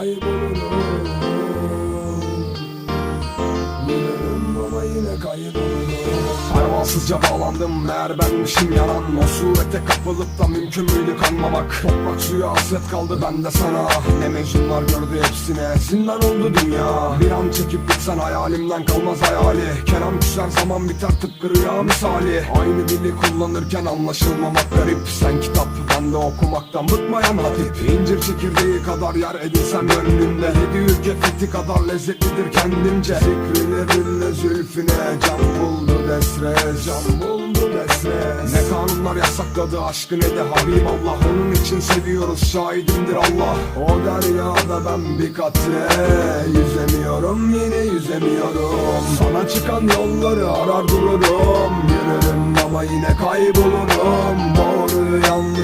hay voluntad. Pervasızca bağlandım. Meğer benmişim yanan O surete kapılıp da mümkün müydü kanmamak? Toprak suya hasret kaldı bende sana. Ne gördü hepsine. Zindan oldu dünya. Bir an çekip gitsen hayalimden kalmaz hayali. Kelam küser zaman biter tıpkı rüya misali. Aynı dili kullanırken anlaşılmamak garip. Sen kitap ben de okumaktan bıkmayan hatip. İncir çekirdeği kadar yer edinsen gönlümde Yedi fethi kadar lezzetlidir kendimce. Zikrilerinle zülfüne can buldu desres Can buldu desres Ne kanunlar yasakladı aşkı ne de Habiballah Onun için seviyoruz şahidimdir Allah. O deryada ben bir katre. Yüzemiyorum yine yüzemiyorum. Sana çıkan yolları arar dururum. Yürürüm ama yine kaybolurum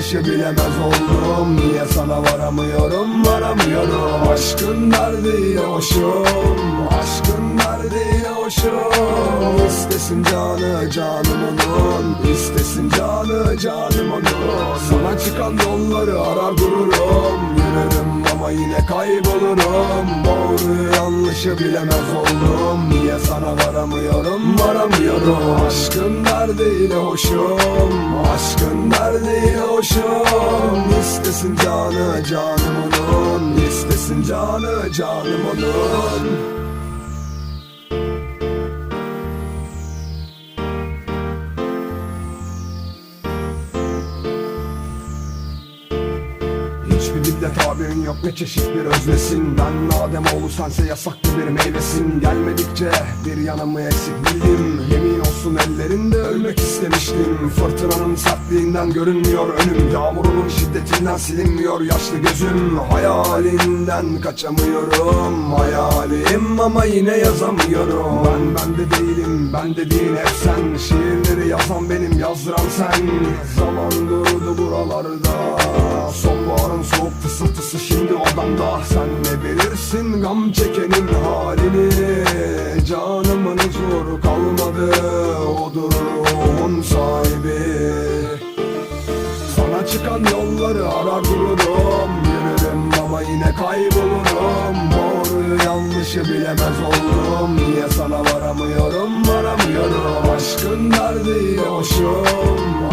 Yanlışı bilemez oldum. Niye sana varamıyorum varamıyorum? Aşkın derdiyle hoşum Aşkın derdiyle hoşum İstesin canı canım onun. İstesin canı canım onun. Sana çıkan yolları arar dururum. Yürürüm ama yine kaybolurum. Doğruyu yanlışı bilemez oldum. Niye sana varamıyorum varamıyorum? Aşkın derdiyle hoşum Aşkın derdiyle hoşum. İstesin canı canım onun. İstesin canı canım onun. Hiçbir dilde tabirin yok ne çeşit bir öznesin. Ben Ademoğlu sense yasaklı bir meyvesin. Gelmedikçe bir yanımı eksik bildim. Yemin olsun istemiştim Fırtınanın sertliğinden görünmüyor önüm. Yağmurunun şiddetinden silinmiyor yaşlı gözüm. Hayalinden kaçamıyorum Hayalim ama yine yazamıyorum. Ben bende değilim ben dediğin hep sen. Şiirleri yazan benim yazdıran sen. Zaman durdu buralarda. Sonbaharın soğuk fısıltısı şimdi odamda. Sen ne bilirsin gam çekenin halini. Canımın huzuru kalmadı Odur ruhun sahibi. Sana çıkan yolları arar dururum Yürürüm ama yine kaybolurum. Doğruyu yanlışı bilemez oldum Niye sana varamıyorum? Varamıyorum. Aşkın derdiyle hoşum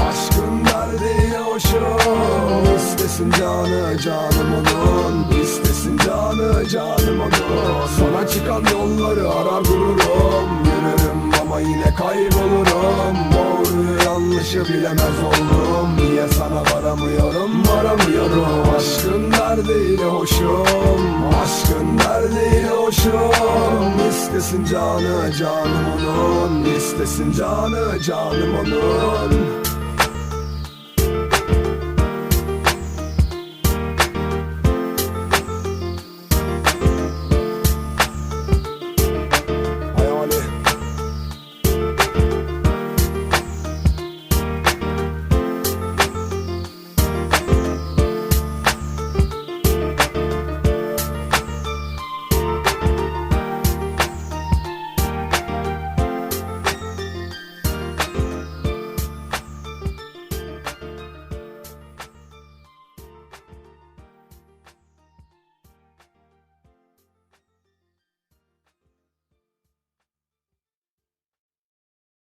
Aşkın derdiyle hoşum İstesin canı canım onun canı canım onun Sana çıkan yolları arar dururum. Yürürüm ama yine kaybolurum. Doğruyu yanlışı bilemez oldum. Niye sana varamıyorum? Varamıyorum. Aşkın derdiyle hoşum. Aşkın derdiyle hoşum. İstesin canı canım onun. İstesin canı canım onun